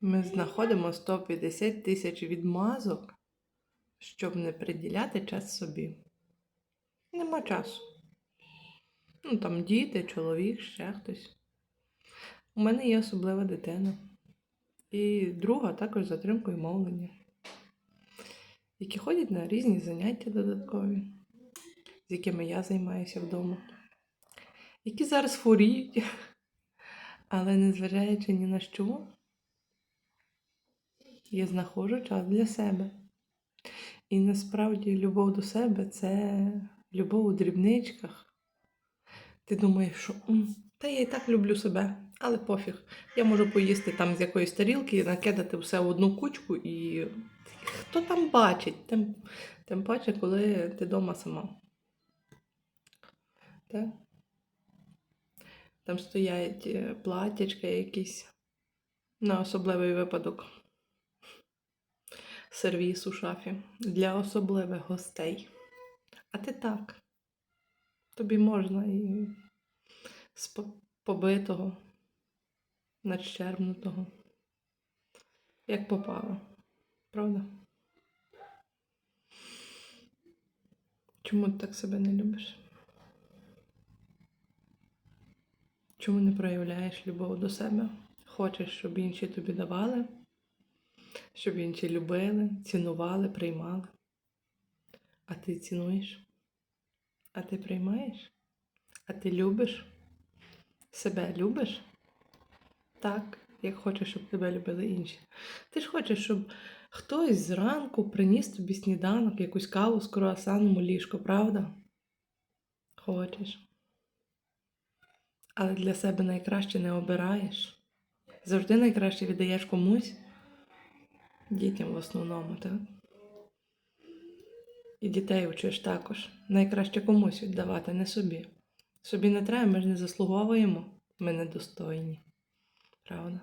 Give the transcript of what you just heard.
Ми знаходимо 150 тисяч відмазок, щоб не приділяти час собі. Нема часу. Ну, там діти, чоловік, ще хтось. У мене є особлива дитина. І друга також затримкою мовлення, які ходять на різні заняття додаткові, з якими я займаюся вдома, які зараз хворіють, але незважаючи ні на що, я знаходжу час для себе. І насправді любов до себе це любов у дрібничках. Ти думаєш, що та я і так люблю себе, але пофіг. Я можу поїсти там з якоїсь тарілки і накидати все в одну кучку, і хто там бачить? Тим, тим паче, коли ти вдома сама. Так? Там стоять е, платячка якісь на особливий випадок. Сервіс у шафі для особливих гостей. А ти так. Тобі можна і з побитого, надщербнутого. Як попало. Правда? Чому ти так себе не любиш? Чому не проявляєш любов до себе? Хочеш, щоб інші тобі давали, щоб інші любили, цінували, приймали. А ти цінуєш? А ти приймаєш? А ти любиш? Себе любиш? Так, як хочеш, щоб тебе любили інші. Ти ж хочеш, щоб хтось зранку приніс тобі сніданок, якусь каву з круасаном у ліжко, правда? Хочеш. Але для себе найкраще не обираєш. Завжди найкраще віддаєш комусь, дітям в основному, так? І дітей учиш також. Найкраще комусь віддавати, не собі. Собі не треба, ми ж не заслуговуємо, ми недостойні. Правда?